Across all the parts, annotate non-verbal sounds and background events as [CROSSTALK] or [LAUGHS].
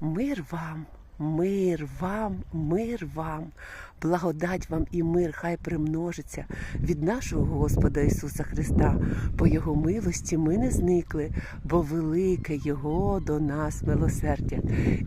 Мир вам, мир вам, мир вам, благодать вам і мир хай примножиться від нашого Господа Ісуса Христа. По Його милості ми не зникли, бо велике Його до нас милосердя.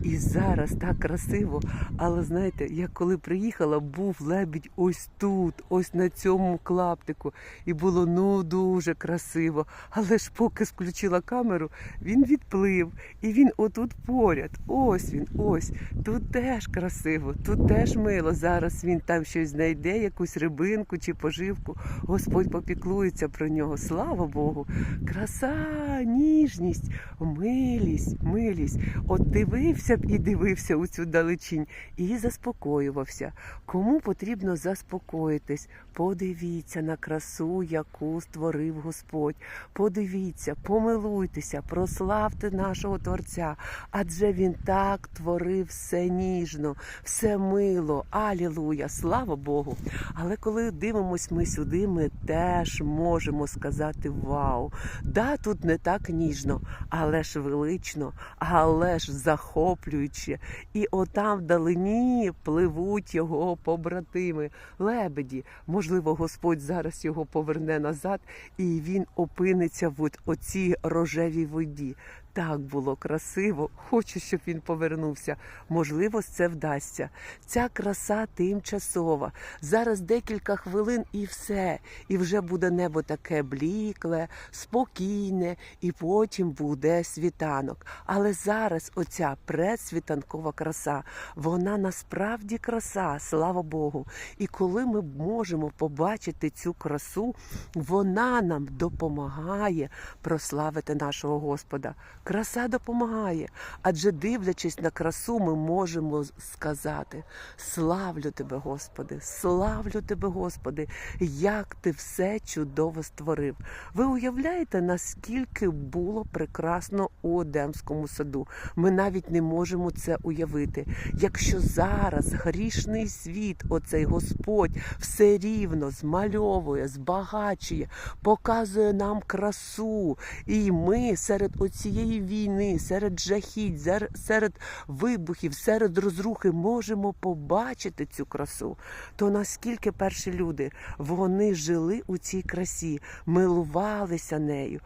І зараз так красиво. Але знаєте, я коли приїхала, був лебідь ось тут, ось на цьому клаптику. І було ну дуже красиво. Але ж поки включила камеру, він відплив. І він отут поряд. Ось він, ось. Тут теж красиво, тут теж мило. Зараз він там щось знайде, якусь рибинку чи поживку. Господь попіклується про нього. Слава Богу. Краса, ніжність, милість, милість. От дивився б і дивився у цю далечінь і заспокоювався. Кому потрібно заспокоїтись? Подивіться на красу, яку створив Господь. Подивіться, помилуйтеся, прославте нашого Творця, адже Він так творив все ніжно, все мило. Алілуя, слава Богу. Але коли дивимось ми сюди, ми теж можемо сказати Вау! Да, тут не так ніжно, але ж велично, але ж захоплююче. І отам вдалині пливуть його побратими, лебеді. Можливо, Господь зараз його поверне назад, і він опиниться в оцій рожевій воді. Так було красиво. Хочу, щоб він повернувся. Можливо, це вдасться. Ця краса тимчасова. Зараз декілька хвилин і все. І вже буде небо таке блікле, спокійне, і потім буде світанок. Але зараз оця предсвітанкова краса, вона насправді краса, слава Богу. І коли ми можемо побачити цю красу, вона нам допомагає прославити нашого Господа. Краса допомагає, адже дивлячись на красу, ми можемо сказати: Славлю тебе, Господи, славлю тебе, Господи, як ти все чудово створив. Ви уявляєте, наскільки було прекрасно у Едемському саду? Ми навіть не можемо це уявити. Якщо зараз грішний світ, оцей Господь, все рівно змальовує, збагачує, показує нам красу, і ми серед оцієї війни, серед жахіть, серед вибухів, серед розрухи можемо побачити цю красу. То наскільки перші люди вони жили у цій красі, милувалися нею.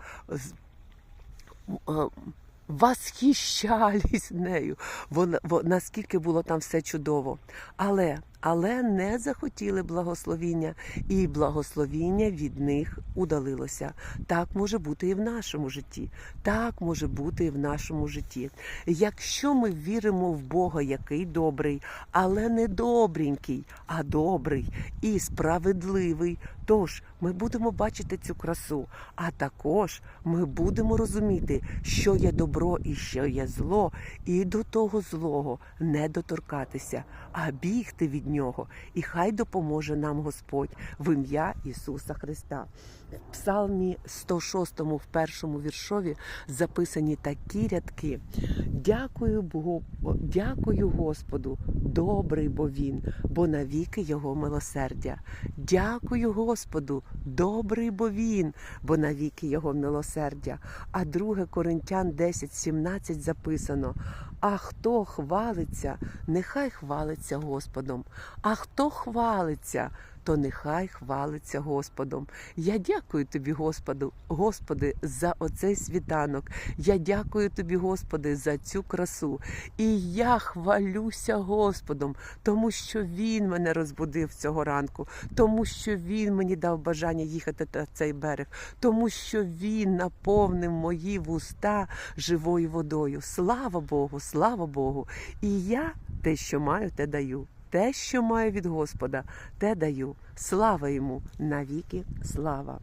е, Восхищались нею, вона, во- наскільки було там все чудово. Але, але не захотіли благословіння, і благословіння від них удалилося. Так може бути і в нашому житті. Так може бути і в нашому житті. Якщо ми віримо в Бога, який добрий, але не добренький, а добрий і справедливий, тож ми будемо бачити цю красу, а також ми будемо розуміти, що є добро і що є зло, і до того злого не доторкатися, а бігти від нього. І хай допоможе нам Господь в ім'я Ісуса Христа. В Псалмі 106, в першому віршові записані такі рядки. Дякую Богу, дякую Господу, добрий бо він, бо навіки його милосердя. Дякую Господу, добрий бо він, бо навіки його милосердя. А 2 Коринтян 10, 17 записано: А хто хвалиться, нехай хвалиться Господом. А хто хвалиться, то нехай хвалиться Господом. Я дякую тобі, Господу, Господи, за оцей світанок. Я дякую тобі, Господи, за цю красу. І я хвалюся Господом, тому що Він мене розбудив цього ранку, тому що Він мені дав бажання їхати на цей берег, тому що Він наповнив мої вуста живою водою. Слава Богу, слава Богу! І я те, що маю, те даю. Те, що маю від Господа, те даю. Слава йому навіки, слава.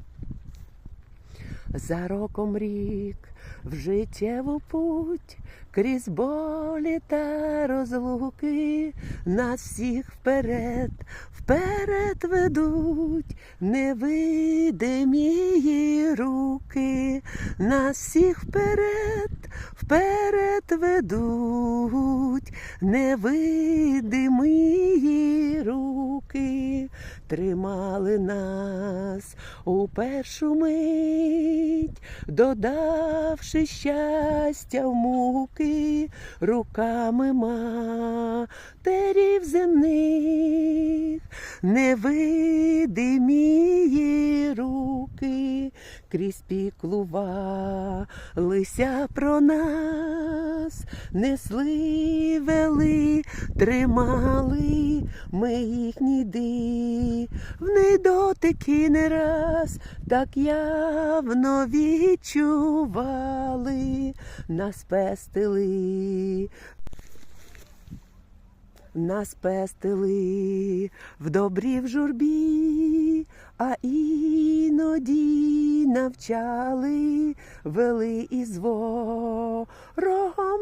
За роком рік в життєву путь, крізь болі та розлуки, нас всіх вперед, вперед ведуть невидимі руки, нас всіх вперед, вперед ведуть невидимі руки. Тримали нас. У першу мить, додавши щастя в муки руками матерів земних, невидимі руки. Крізь піклувалися про нас, несли, вели, тримали ми їхні дивні дотики не раз, так явно відчували, нас пестили. Нас пестили в добрі в журбі, а іноді навчали, вели із ворогом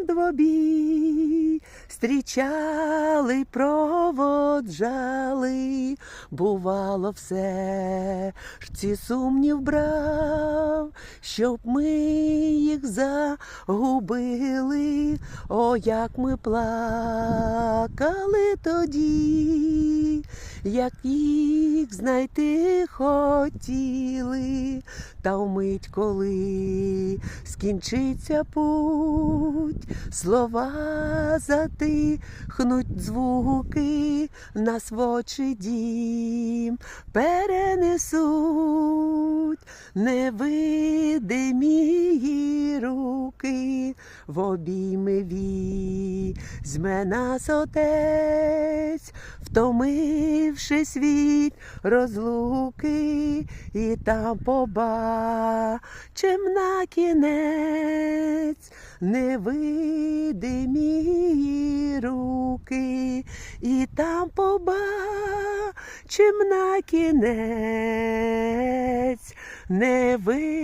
двобій, стрічали, проводжали, бувало все, ж сумнів брав, щоб ми їх загубили, о, як ми плакали тоді, як їх знайти хотіли, та вмить, коли скінчиться путь, слова затихнуть звуки, нас в очі дім перенесуть. Невидимі руки в обійми візьме нас отець, втомившись від розлуки, і там побачим на кінець невидимі руки, і там побачим на кінець невидимі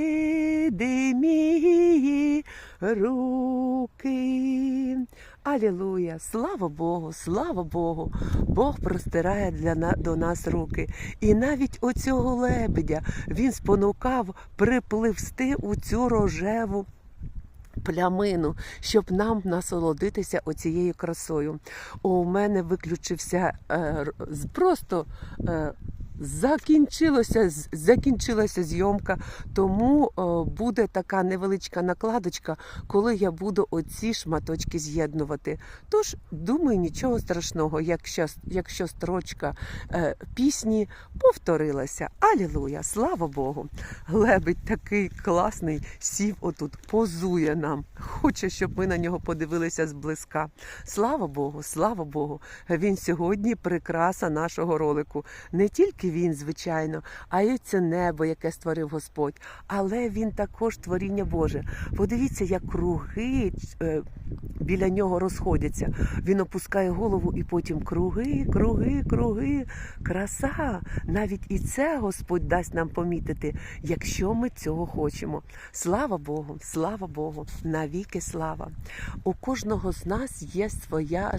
руки. Алілуя! Слава Богу, слава Богу! Бог простирає для до нас руки. І навіть оцього лебедя він спонукав припливсти у цю рожеву. Плямину, щоб нам насолодитися оцією красою. У мене виключився е, просто е, закінчилося, закінчилася зйомка, тому буде така невеличка накладочка, коли я буду оці шматочки з'єднувати. Тож, думаю, нічого страшного, якщо, якщо строчка е, пісні повторилася. Алілуя! Слава Богу! Лебедь такий класний, сів отут, позує нам. Хоче, щоб ми на нього подивилися зблизька. Слава Богу, слава Богу! Він сьогодні прикраса нашого ролику. Не тільки він, звичайно, а й це небо, яке створив Господь, але він також творіння Боже. Подивіться, як круги е, біля нього розходяться. Він опускає голову і потім круги, круги, круги. Краса. Навіть і це Господь дасть нам помітити, якщо ми цього хочемо. Слава Богу, слава Богу, навіки слава. У кожного з нас є своя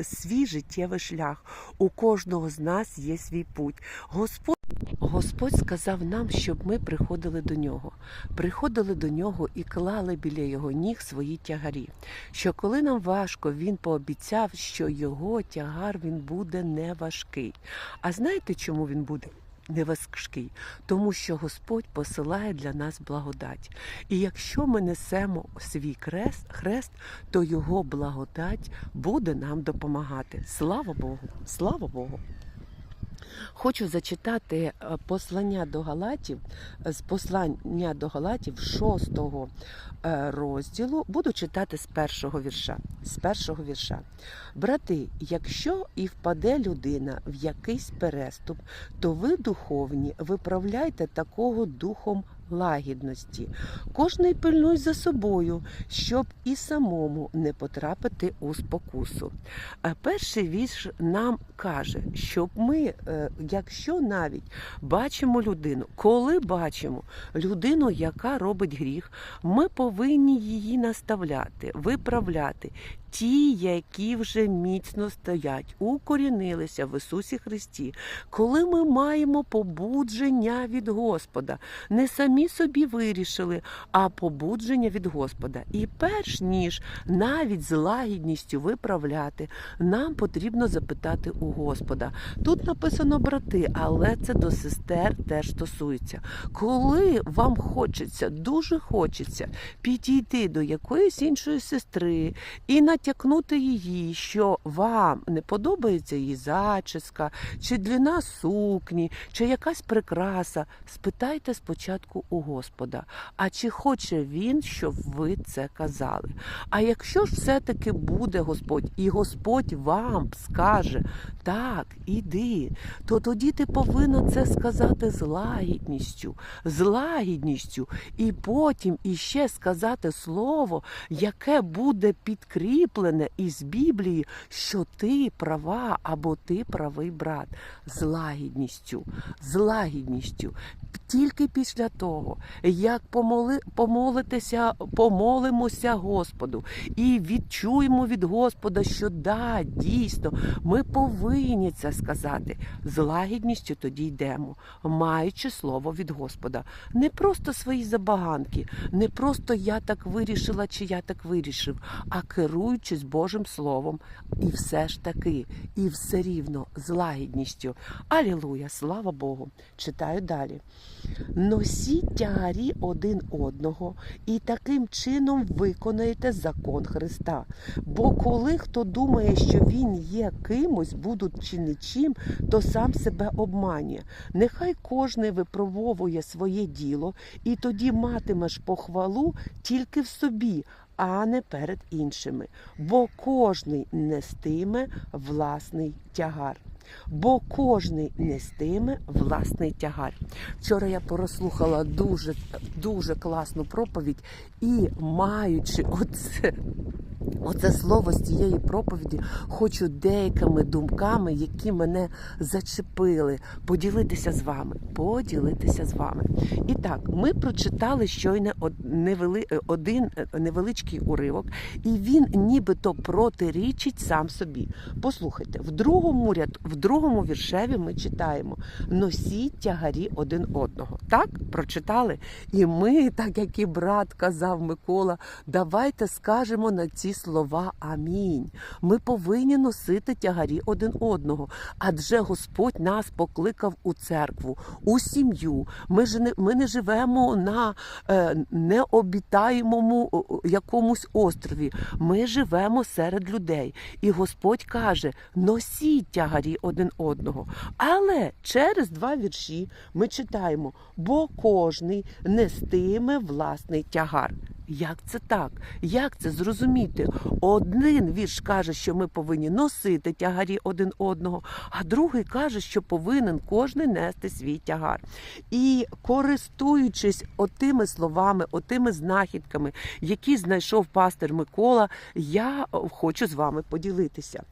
свій життєвий шлях. У кожного з нас є свій путь. Господь Господь сказав нам, щоб ми приходили до нього. Приходили до нього і клали біля його ніг свої тягарі. Що коли нам важко, він пообіцяв, що його тягар він буде не важкий. А знаєте, чому він буде? Не важкий, тому що Господь посилає для нас благодать. І якщо ми несемо свій крест, хрест, то його благодать буде нам допомагати. Слава Богу! Слава Богу! Хочу зачитати е, послання до Галатів з послання до Галатів шостого е, розділу. Буду читати з першого вірша. З першого вірша. Брати, якщо і впаде людина в якийсь переступ, то ви духовні, виправляйте такого духом лагідності. Кожний пильнуй за собою, щоб і самому не потрапити у спокусу. А перший вірш нам каже, щоб ми, е, якщо навіть бачимо людину, коли бачимо людину, яка робить гріх, ми повинні її наставляти, виправляти ті, які вже міцно стоять, укорінилися в Ісусі Христі, коли ми маємо побудження від Господа, не самі собі вирішили, а побудження від Господа. І перш ніж навіть з лагідністю виправляти, нам потрібно запитати у Господа. Тут написано брати, але це до сестер теж стосується. Коли вам хочеться, дуже хочеться підійти до якоїсь іншої сестри і натякнути її, що вам не подобається її зачіска, чи длина сукні, чи якась прикраса, спитайте спочатку у Господа, а чи хоче він, щоб ви це казали? А якщо ж все-таки буде Господь, і Господь вам скаже, так, іди, то тоді ти повинна це сказати з лагідністю, з лагідністю, і потім іще сказати слово, яке буде підкріплене із Біблії, що ти права або ти правий брат, з лагідністю, з лагідністю. Тільки після того, як помоли, помолитися, помолимося Господу і відчуємо від Господа, що да, дійсно, ми повинні це сказати. З лагідністю тоді йдемо, маючи слово від Господа. Не просто свої забаганки, не просто я так вирішила чи я так вирішив, а керуючись Божим Словом. І все ж таки, і все рівно з лагідністю. Алілуя, слава Богу! Читаю далі. Носіть тягарі один одного і таким чином виконаєте закон Христа. Бо коли хто думає, що він є кимось, будучи нічим, то сам себе обманює. Нехай кожний випробовує своє діло, і тоді матимеш похвалу тільки в собі, а не перед іншими. Бо кожний нестиме власний тягар. Бо кожний нестиме власний тягар. Вчора я прослухала дуже дуже класну проповідь і маючи оце. Оце слово з цієї проповіді хочу деякими думками, які мене зачепили, поділитися з вами. Поділитися з вами. І так, ми прочитали щойно е, один е, невеличкий уривок, і він нібито протирічить сам собі. Послухайте, в другому ряд, в другому віршеві ми читаємо носіть тягарі один одного. Так, прочитали? І ми, так як і брат казав Микола, давайте скажемо на ці слова Амінь. Ми повинні носити тягарі один одного, адже Господь нас покликав у церкву, у сім'ю. Ми ж не ми не живемо на е, необітаємому якомусь острові. Ми живемо серед людей. І Господь каже: носіть тягарі один одного. Але через два вірші ми читаємо: бо кожний нестиме власний тягар. Як це так? Як це зрозуміти? Один вірш каже, що ми повинні носити тягарі один одного, а другий каже, що повинен кожен нести свій тягар. І користуючись отими словами, отими знахідками, які знайшов пастир Микола, я хочу з вами поділитися.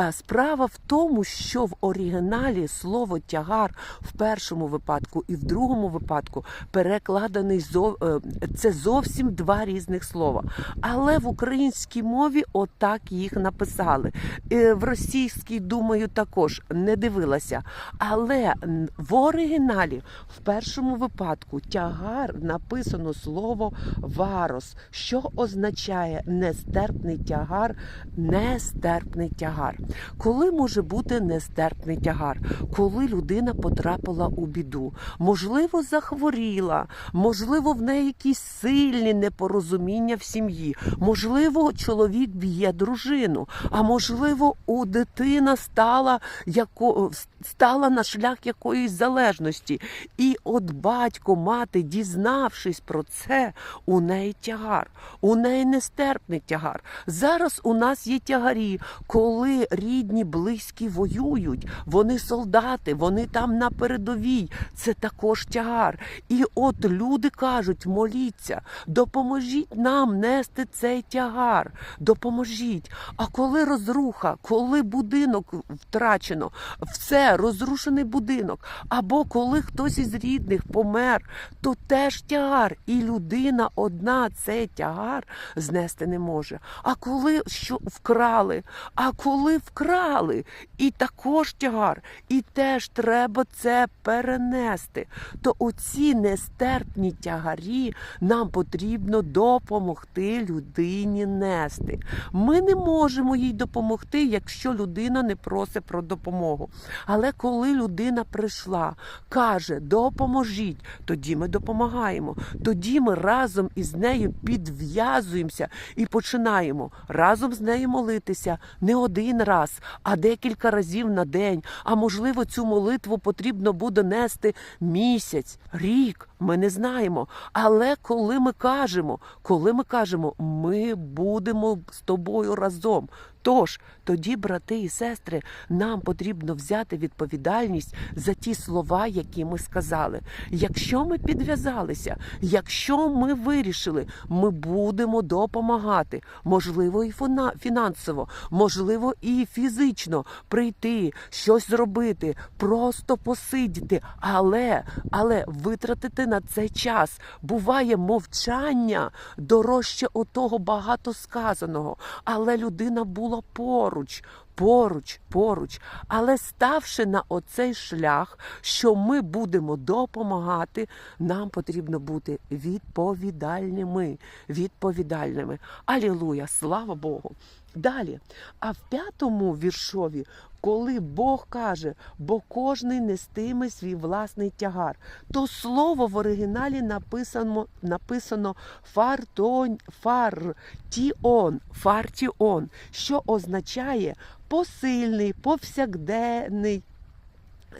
Е, Справа в тому, що в оригіналі слово тягар в першому випадку і в другому випадку перекладений е, це зовсім два різних слова. Але в українській мові отак їх написали. Е, В російській, думаю, також не дивилася. Але в оригіналі, в першому випадку, тягар написано слово варос, що означає нестерпний тягар, нестерпний тягар. Коли може бути нестерпний тягар? Коли людина потрапила у біду, можливо, захворіла, можливо, в неї якісь сильні непорозуміння в сім'ї, можливо, чоловік б'є дружину, а можливо, у дитина стала яко стала на шлях якоїсь залежності. І от батько, мати, дізнавшись про це, у неї тягар, у неї нестерпний тягар. Зараз у нас є тягарі, коли рідні, близькі воюють, вони солдати, вони там на передовій. Це також тягар. І от люди кажуть, моліться, допоможіть. нам нести цей тягар. Допоможіть. А коли розруха, коли будинок втрачено, все, розрушений будинок, або коли хтось із рідних помер, то теж тягар. І людина одна цей тягар знести не може. А коли що вкрали, а коли вкрали, і також тягар, і теж треба це перенести. То оці нестерпні тягарі нам потрібно допомогти людині нести. Ми не можемо їй допомогти, якщо людина не просить про допомогу. Але коли людина прийшла, каже, допоможіть, тоді ми допомагаємо. Тоді ми разом із нею підв'язуємося і починаємо разом з нею молитися не один раз, а декілька разів на день. А можливо, цю молитву потрібно буде нести місяць, рік. Ми не знаємо. Але коли ми кажемо, коли ми кажемо, ми будемо з тобою разом. Тож тоді, брати і сестри, нам потрібно взяти відповідальність за ті слова, які ми сказали. Якщо ми підв'язалися, якщо ми вирішили, ми будемо допомагати, можливо, і фінансово, можливо, і фізично прийти, щось зробити, просто посидіти, але, але витратити на це час. Буває мовчання дорожче отого багато сказаного, але людина була поруч. Поруч, поруч, але ставши на оцей шлях, що ми будемо допомагати, нам потрібно бути відповідальними. Відповідальними. Алілуя, слава Богу. Далі. А в п'ятому віршові, коли Бог каже, бо кожний нестиме свій власний тягар, то слово в оригіналі написано, написано фартон, фартіон, фартіон, що означає посильний, повсякденний.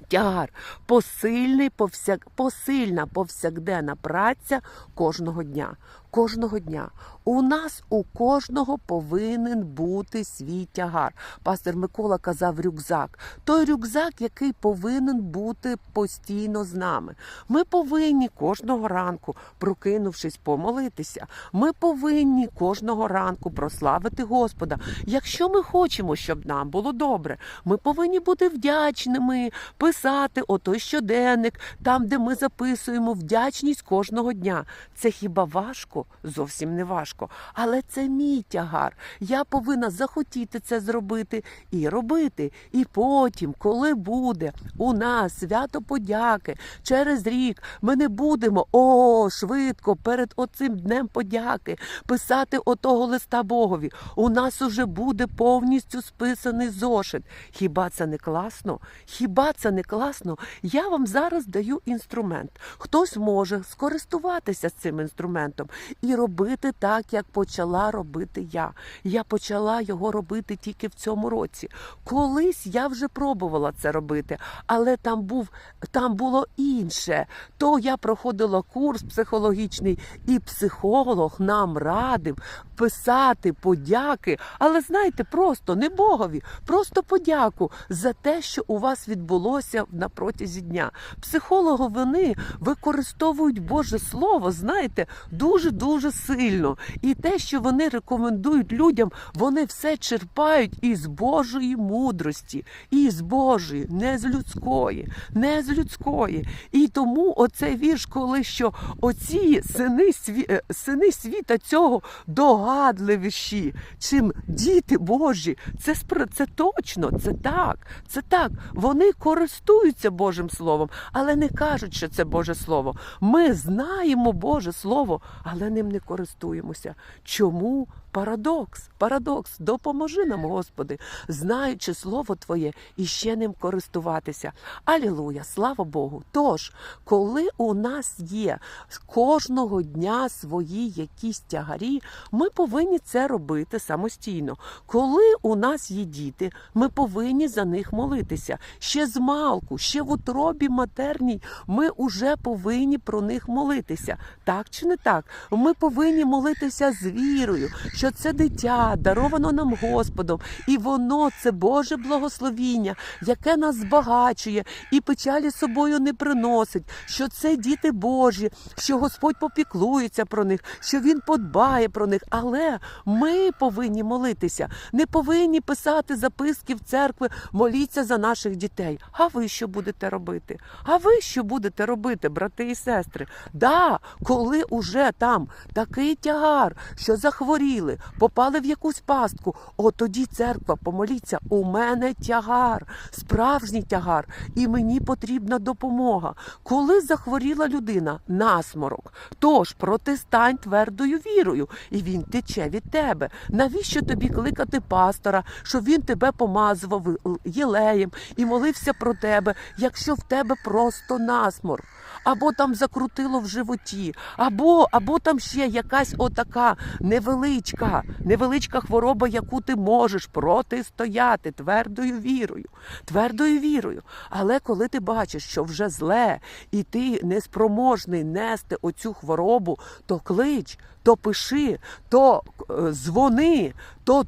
Тягар, посильний, повсяк, посильна повсякденна праця кожного дня. Кожного дня. У нас у кожного повинен бути свій тягар. Пастор Микола казав рюкзак. Той рюкзак, який повинен бути постійно з нами. Ми повинні кожного ранку, прокинувшись, помолитися. Ми повинні кожного ранку прославити Господа. Якщо ми хочемо, щоб нам було добре, ми повинні бути вдячними, писати отой щоденник, там, де ми записуємо вдячність кожного дня. Це хіба важко? Зовсім не важко. Але це мій тягар. Я повинна захотіти це зробити і робити. І потім, коли буде у нас свято подяки через рік, ми не будемо о швидко перед оцим днем подяки писати отого листа Богові. У нас уже буде повністю списаний зошит. Хіба це не класно? Хіба це не класно? Я вам зараз даю інструмент. Хтось може скористуватися цим інструментом і робити так, як почала робити я. Я почала його робити тільки в цьому році. Колись я вже пробувала це робити, але там був там було інше. То я проходила курс психологічний, і психолог нам радив писати подяки. Але знаєте, просто не Богові, просто подяку за те, що у вас відбулося на протязі дня. Психологи вони використовують Боже Слово, знаєте, дуже дуже сильно. І те, що вони рекомендують людям, вони все черпають із Божої мудрості, із Божої, не з людської, не з людської. І тому оцей вірш, коли що оці сини, сві... е, сини світа цього догадливіші, чим діти Божі, це це точно, це так, це так. Вони користуються Божим Словом, але не кажуть, що це Боже Слово. Ми знаємо Боже Слово, але ним не користуємося. Чому? Парадокс, парадокс, допоможи нам, Господи, знаючи Слово Твоє і ще ним користуватися. Алілуя, слава Богу. Тож, коли у нас є кожного дня свої якісь тягарі, ми повинні це робити самостійно. Коли у нас є діти, ми повинні за них молитися. Ще з малку, ще в утробі матерній, ми вже повинні про них молитися. Так чи не так? Ми повинні молитися з вірою, що це дитя даровано нам Господом, і воно це Боже благословіння, яке нас збагачує і печалі собою не приносить, що це діти Божі, що Господь попіклується про них, що Він подбає про них. Але ми повинні молитися, не повинні писати записки в церкви, моліться за наших дітей. А ви що будете робити? А ви що будете робити, брати і сестри? Да, коли уже там такий тягар, що захворіли, попали в якусь пастку, от тоді церква, помоліться, у мене тягар, справжній тягар, і мені потрібна допомога. Коли захворіла людина, насморок, тож протистань твердою вірою, і він тече від тебе. Навіщо тобі кликати пастора, щоб він тебе помазував єлеєм і молився про тебе, якщо в тебе просто насморк? Або там закрутило в животі, або, або там ще якась отака невеличка, невеличка хвороба, яку ти можеш протистояти твердою вірою, твердою вірою. Але коли ти бачиш, що вже зле, і ти неспроможний нести оцю хворобу, то клич, то пиши, то е, дзвони, то,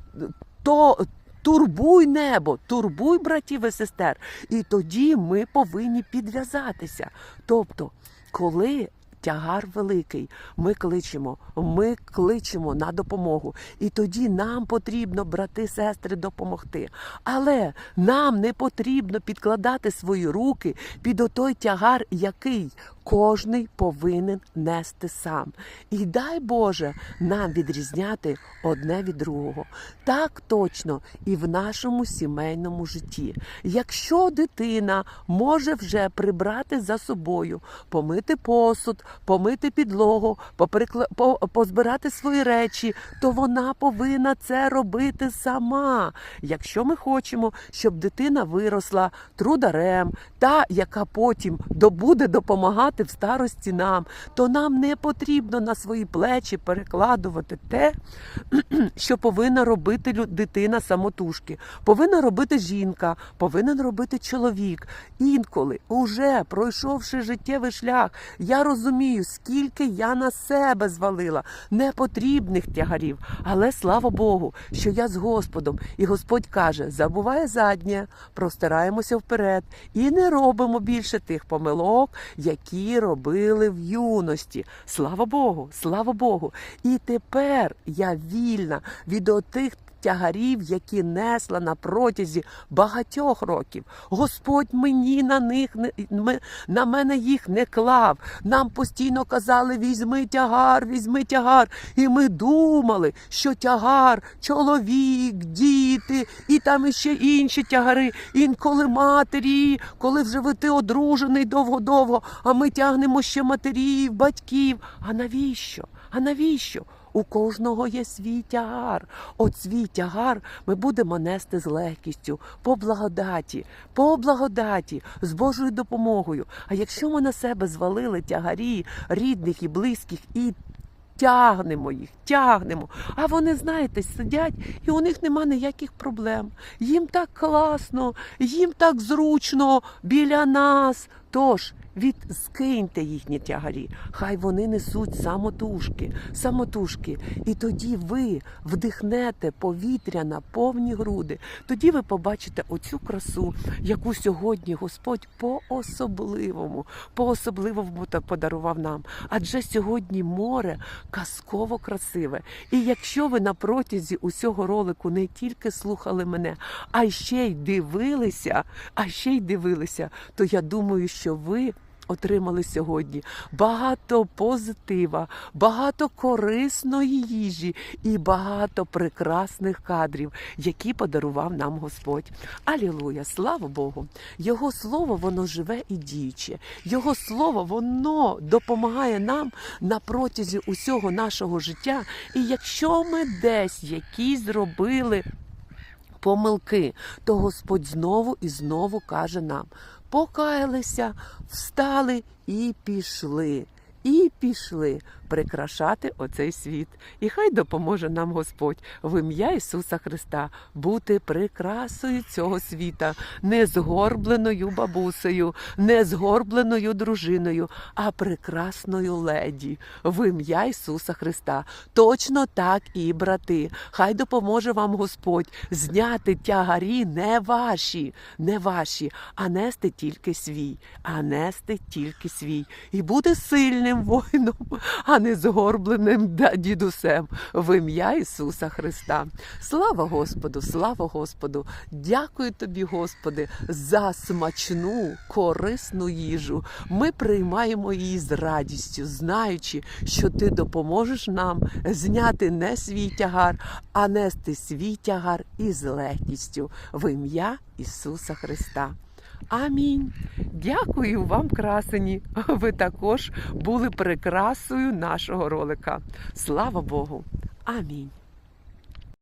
то турбуй небо, турбуй братів і сестер. І тоді ми повинні підв'язатися. Тобто, коли тягар великий, ми кличемо, ми кличемо на допомогу. І тоді нам потрібно, брати, сестри, допомогти. Але нам не потрібно підкладати свої руки під отой тягар, який кожний повинен нести сам. І дай Боже нам відрізняти одне від другого. Так точно і в нашому сімейному житті. Якщо дитина може вже прибрати за собою, помити посуд, помити підлогу, позбирати свої речі, то вона повинна це робити сама. Якщо ми хочемо, щоб дитина виросла трударем, та яка потім добуде допомагати в старості нам, то нам не потрібно на свої плечі перекладувати те, [CLEARS THROAT] що повинна робити дитина самотужки, повинна робити жінка, повинен робити чоловік. Інколи, уже пройшовши життєвий шлях, я розумію, скільки я на себе звалила непотрібних тягарів. Але слава Богу, що я з Господом, і Господь каже: забуває заднє, простираємося вперед і не робимо більше тих помилок, які робили в юності. Слава Богу, слава Богу. І тепер я вільна від отих. Тягарів, які несла на протязі багатьох років, Господь мені на них не на мене їх не клав. Нам постійно казали: візьми тягар, візьми тягар. І ми думали, що тягар, чоловік, діти, і там іще інші тягари. Інколи матері, коли вже ви ти одружений довго-довго, а ми тягнемо ще матерів, батьків. А навіщо? А навіщо? У кожного є свій тягар. От свій тягар ми будемо нести з легкістю, по благодаті, по благодаті, з Божою допомогою. А якщо ми на себе звалили тягарі рідних і близьких і тягнемо їх, тягнемо. А вони, знаєте, сидять, і у них нема ніяких проблем. Їм так класно, їм так зручно біля нас. Тож від скиньте їхні тягарі, хай вони несуть самотужки, самотужки. І тоді ви вдихнете повітря на повні груди. Тоді ви побачите оцю красу, яку сьогодні Господь по-особливому, по-особливому подарував нам. Адже сьогодні море казково красиве. І якщо ви на протязі усього ролику не тільки слухали мене, а ще й дивилися, а ще й дивилися, то я думаю, що ви. Отримали сьогодні багато позитива, багато корисної їжі і багато прекрасних кадрів, які подарував нам Господь. Алілуя! Слава Богу! Його слово воно живе і діюче. Його слово воно допомагає нам на протязі усього нашого життя. І якщо ми десь якісь зробили помилки, то Господь знову і знову каже нам: покаялися, встали і пішли. І пішли прикрашати оцей світ. І хай допоможе нам Господь в ім'я Ісуса Христа бути прикрасою цього світа, не згорбленою бабусею, не згорбленою дружиною, а прекрасною леді в ім'я Ісуса Христа. Точно так і брати. Хай допоможе вам Господь зняти тягарі не ваші, не ваші, а нести тільки свій, а нести тільки свій. І бути сильним воїном, а не згорбленим дідусем в ім'я Ісуса Христа. Слава Господу, слава Господу! Дякую тобі, Господи, за смачну, корисну їжу. Ми приймаємо її з радістю, знаючи, що ти допоможеш нам зняти не свій тягар, а нести свій тягар із легкістю в ім'я Ісуса Христа. Амінь. Дякую вам, красені. [LAUGHS] Ви також були прикрасою нашого ролика. Слава Богу. Амінь.